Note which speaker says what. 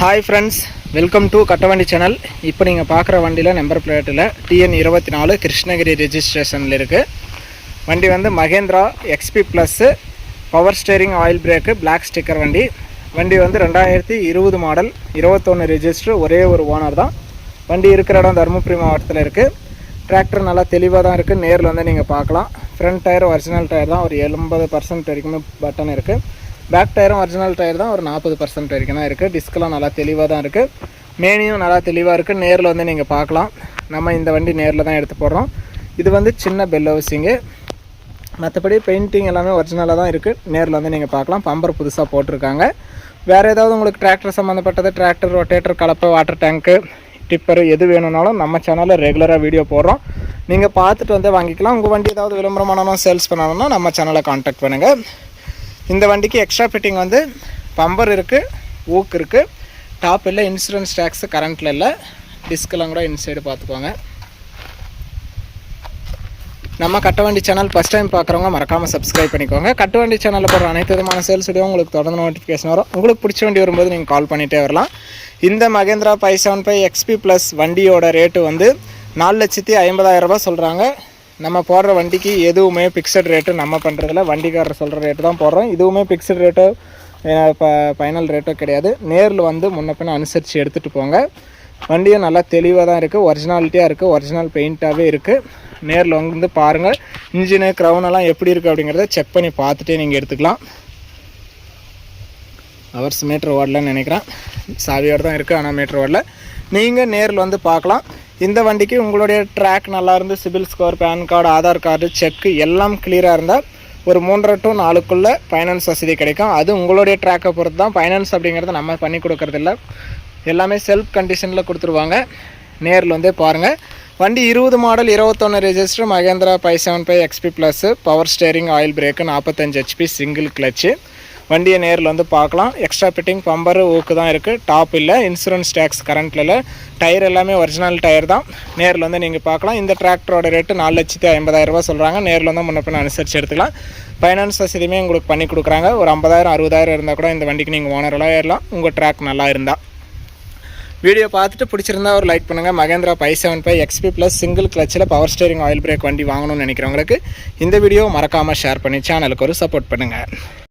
Speaker 1: Hi friends welcome to கட்டவண்டி channel இப்போ நீங்கள் பார்க்குற வண்டியில் நம்பர் பிளேட்டில் டிஎன் இருபத்தி நாலு கிருஷ்ணகிரி ரிஜிஸ்ட்ரேஷனில் இருக்குது வண்டி வந்து Mahindra XP plus power steering oil brake black sticker வண்டி. வண்டி வந்து ரெண்டாயிரத்தி இருபது மாடல் இருபத்தொன்று ரிஜிஸ்டர் ஒரே ஒரு ஓனர் தான். வண்டி இருக்கிற இடம் தருமபுரி மாவட்டத்தில் இருக்குது டிராக்டர் நல்லா தெளிவாக தான் இருக்குது நேரில் வந்து நீங்கள் பார்க்கலாம் ஃப்ரண்ட் டயர் ஒரிஜினல் டயர் தான். ஒரு எண்பது பர்சன்ட் வரைக்குமே பட்டன் இருக்குது பேக் டயரும் ஒரிஜினல் டயர் தான். ஒரு நாற்பது பர்சன்ட் வரைக்கும் தான் இருக்குது டிஸ்கெலாம் நல்லா தெளிவாக தான் இருக்குது மேனியும் நல்லா தெளிவாக இருக்குது நேரில் வந்து நீங்கள் பார்க்கலாம். நம்ம இந்த வண்டி நேரில் தான் எடுத்து போடுறோம். இது வந்து சின்ன பெல் ஹவுசிங்கு மற்றபடி பெயிண்டிங் எல்லாமே ஒரிஜினலாக தான் இருக்குது நேரில் வந்து நீங்கள் பார்க்கலாம். பம்பர் புதுசாக போட்டிருக்காங்க. வேறு ஏதாவது உங்களுக்கு டிராக்டர் சம்மந்தப்பட்டது டிராக்டர் ரொட்டேட்டர் கலப்பை வாட்டர் டேங்க்கு டிப்பர் எது வேணும்னாலும் நம்ம சேனலில் ரெகுலராக வீடியோ போடுறோம். நீங்கள் பார்த்துட்டு வந்து வாங்கிக்கலாம். உங்கள் வண்டி ஏதாவது விளம்பரம் பண்ணணும் சேல்ஸ் பண்ணணும்னா நம்ம சேனலை காண்டாக்ட் பண்ணுங்கள் இந்த வண்டிக்கு எக்ஸ்ட்ரா ஃபிட்டிங் வந்து பம்பர் இருக்குது ஊக் இருக்குது டாப் இல்லை இன்சூரன்ஸ் டேக்ஸு கரண்ட்டில் இல்லை. டிஸ்கெலாம் கூட இன்சைடு பார்த்துக்கோங்க நம்ம கட்டவண்டி சேனல் ஃபஸ்ட் டைம் பார்க்குறவங்க மறக்காமல் சப்ஸ்கிரைப் பண்ணிக்கோங்க. கட்டவண்டி சேனலில் போகிற அனைத்து விதமான சேல்ஸ் வீடியோ உங்களுக்கு தொடர்ந்து நோட்டிஃபிகேஷன் வரும். உங்களுக்கு பிடிச்ச வண்டி வரும்போது நீங்கள் கால் பண்ணிகிட்டே வரலாம். இந்த Mahindra five seven five XP plus வண்டியோட ரேட்டு வந்து நாலு லட்சத்தி ஐம்பதாயிரரூபா சொல்கிறாங்க நம்ம போடுற வண்டிக்கு எதுவுமே ஃபிக்ஸட் ரேட்டு நம்ம பண்ணுறதில்ல வண்டிக்காரர் சொல்கிற ரேட்டு தான் போடுறோம். இதுவுமே ஃபிக்ஸட் ரேட்டோ இப்போ ஃபைனல் ரேட்டோ கிடையாது. நேரில் வந்து முன்ன பின்ன அனுசரித்து எடுத்துகிட்டு போங்க. வண்டியும் நல்லா தெளிவாக தான் இருக்குது ஒரிஜினாலிட்டியாக இருக்குது ஒரிஜினல் பெயிண்ட்டாகவே இருக்குது நேரில் வந்து பாருங்கள் இன்ஜினு க்ரௌன் எல்லாம் எப்படி இருக்குது அப்படிங்கிறத செக் பண்ணி பார்த்துட்டே நீங்கள் எடுத்துக்கலாம். ஹவர்ஸ் மீட்ரு ஓடலன்னு நினைக்கிறேன். சாவியோடு தான் இருக்குது ஆனால் மீட்ரு ஓடல. நீங்கள் நேரில் வந்து பார்க்கலாம். இந்த வண்டிக்கு உங்களுடைய ட்ராக் நல்லா இருந்து CIBIL score pan card Aadhaar card cheque எல்லாம் கிளியராக இருந்தால் ஒரு மூன்றரை டு நாலுக்குள்ளே ஃபைனான்ஸ் வசதி கிடைக்கும். அது உங்களுடைய ட்ராக்கை பொறுத்து தான் ஃபைனான்ஸ் அப்படிங்கிறத நம்ம பண்ணி கொடுக்கறதில்ல. எல்லாமே செல்ஃப் கண்டிஷனில் கொடுத்துருவாங்க. நேரில் வந்தே பாருங்கள் வண்டி இருபது மாடல் இருபத்தொன்று register Mahindra five seven five XP plus power steering oil brake நாற்பத்தஞ்சு ஹெச்பி சிங்கிள் கிளச்சு வண்டியை நேரில் வந்து பார்க்கலாம். எக்ஸ்ட்ரா ஃபிட்டிங் பம்பரு ஊக்கு தான் இருக்குது டாப் இல்லை இன்சூரன்ஸ் டேக்ஸ் கரண்ட்டில் இல்லை. டயர் எல்லாமே ஒரிஜினல் டயர் தான். நேரில் வந்து நீங்கள் பார்க்கலாம். இந்த டிராக்டரோட ரேட்டு நாலு லட்சத்தி ஐம்பதாயிரரூபா சொல்கிறாங்க நேரில் வந்து முன்ன பின்ன அனுசரித்து எடுத்துக்கலாம். ஃபைனான்ஸ் வசதியுமே உங்களுக்கு பண்ணி கொடுக்குறாங்க. ஒரு ஐம்பதாயிரம் அறுபதாயிரம் இருந்தால் கூட இந்த வண்டிக்கு நீங்கள் ஓனரெல்லாம் ஏறலாம். உங்கள் ட்ராக் நல்லா இருந்தால் வீடியோ பார்த்துட்டு பிடிச்சிருந்தா ஒரு லைக் பண்ணுங்கள் Mahindra five seven five XP plus single கிளச்சில் power steering oil brake வண்டி வாங்கணும்னு நினைக்கிறவங்களுக்கு இந்த வீடியோ மறக்காமல் ஷேர் பண்ணி சேனலுக்கு ஒரு சப்போர்ட் பண்ணுங்கள்